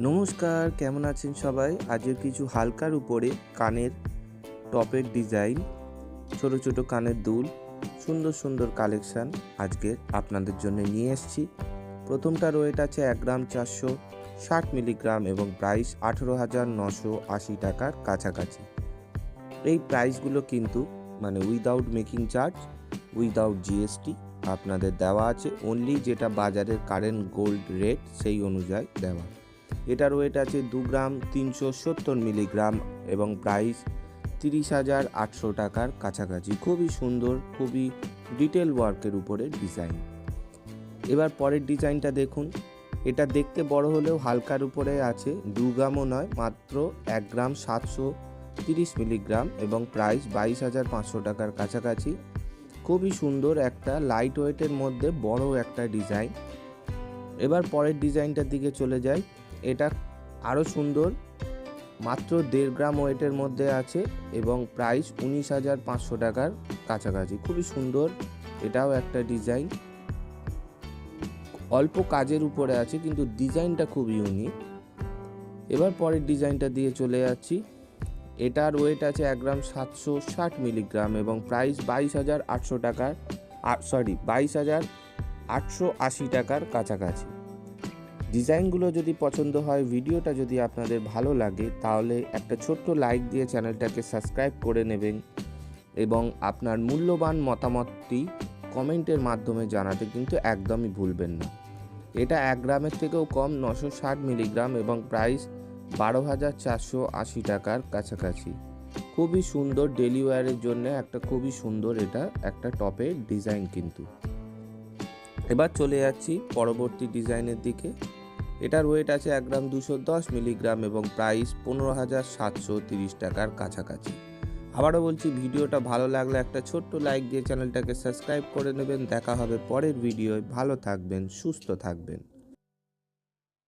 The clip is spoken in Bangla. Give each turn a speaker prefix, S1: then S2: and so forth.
S1: নমস্কার, কেমন আছেন সবাই? আজকের কিছু হালকার উপরে কানের টপের ডিজাইন, ছোট ছোট কানের দুল, সুন্দর সুন্দর কালেকশান আজকে আপনাদের জন্য নিয়ে এসেছি। প্রথমটা ওয়েট আছে এক গ্রাম চারশো ষাট মিলিগ্রাম এবং প্রাইস আঠেরো হাজার নশো আশি টাকার কাছাকাছি। এই প্রাইসগুলো কিন্তু মানে without making charge without GST আপনাদের দেওয়া আছে। অনলি যেটা বাজারের কারেন্ট গোল্ড রেট সেই অনুযায়ী দেওয়া। এটার ওয়েট আছে দু গ্রাম তিনশো সত্তর মিলিগ্রাম এবং প্রাইস তিরিশ হাজার আটশো টাকার কাছাকাছি। খুবই সুন্দর, খুবই ডিটেল ওয়ার্কের উপরে ডিজাইন এবার পরের ডিজাইনটা দেখুন। এটা দেখতে বড় হলেও হালকার উপরে আছে, দু গ্রামও নয়, মাত্র এক গ্রাম সাতশো তিরিশ মিলিগ্রাম এবং প্রাইস বাইশ হাজার পাঁচশো টাকার কাছাকাছি। খুবই সুন্দর একটা লাইট ওয়েটের মধ্যে বড় একটা ডিজাইন এবার পরের ডিজাইনটার দিকে চলে যাই। এটা আরও সুন্দর। মাত্র দেড় গ্রাম ওয়েটের মধ্যে আছে এবং প্রাইস উনিশ হাজার পাঁচশো টাকার কাছাকাছি। খুবই সুন্দর, এটাও একটা ডিজাইন। অল্প কাজের উপরে আছে, কিন্তু ডিজাইনটা খুব ইউনিক। এবার পরের ডিজাইনটা দিয়ে চলে যাচ্ছি। এটার ওয়েট আছে এক গ্রাম সাতশো ষাট মিলিগ্রাম এবং প্রাইস বাইশ হাজার আটশো টাকার সরি, বাইশ হাজার আটশো আশি টাকার কাছাকাছি। ডিজাইনগুলো যদি পছন্দ হয়, ভিডিওটা যদি আপনাদের ভালো লাগে, তাহলে একটা ছোট্ট লাইক দিয়ে চ্যানেলটাকে সাবস্ক্রাইব করে নেবেন এবং আপনার মূল্যবান মতামতটি কমেন্টের মাধ্যমে জানাতে কিন্তু একদমই ভুলবেন না। এটা এক গ্রামের থেকেও কম, নশো ষাট মিলিগ্রাম এবং প্রাইস বারো হাজার চারশো আশি টাকার কাছাকাছি। খুবই সুন্দর ডেলি ওয়্যারের জন্য একটা খুবই সুন্দর এটা, একটা টপের ডিজাইন কিন্তু। এবার চলে যাচ্ছি পরবর্তী ডিজাইনের দিকে। এটার ওয়েট আছে এক গ্রাম দুশো দশ মিলিগ্রাম এবং প্রাইস পনেরো হাজার সাতশো তিরিশ টাকার কাছাকাছি। আবারও বলছি, ভিডিওটা ভালো লাগলে একটা ছোট্ট লাইক দিয়ে চ্যানেলটাকে সাবস্ক্রাইব করে নেবেন। দেখা হবে পরের ভিডিওয় ভালো থাকবেন, সুস্থ থাকবেন।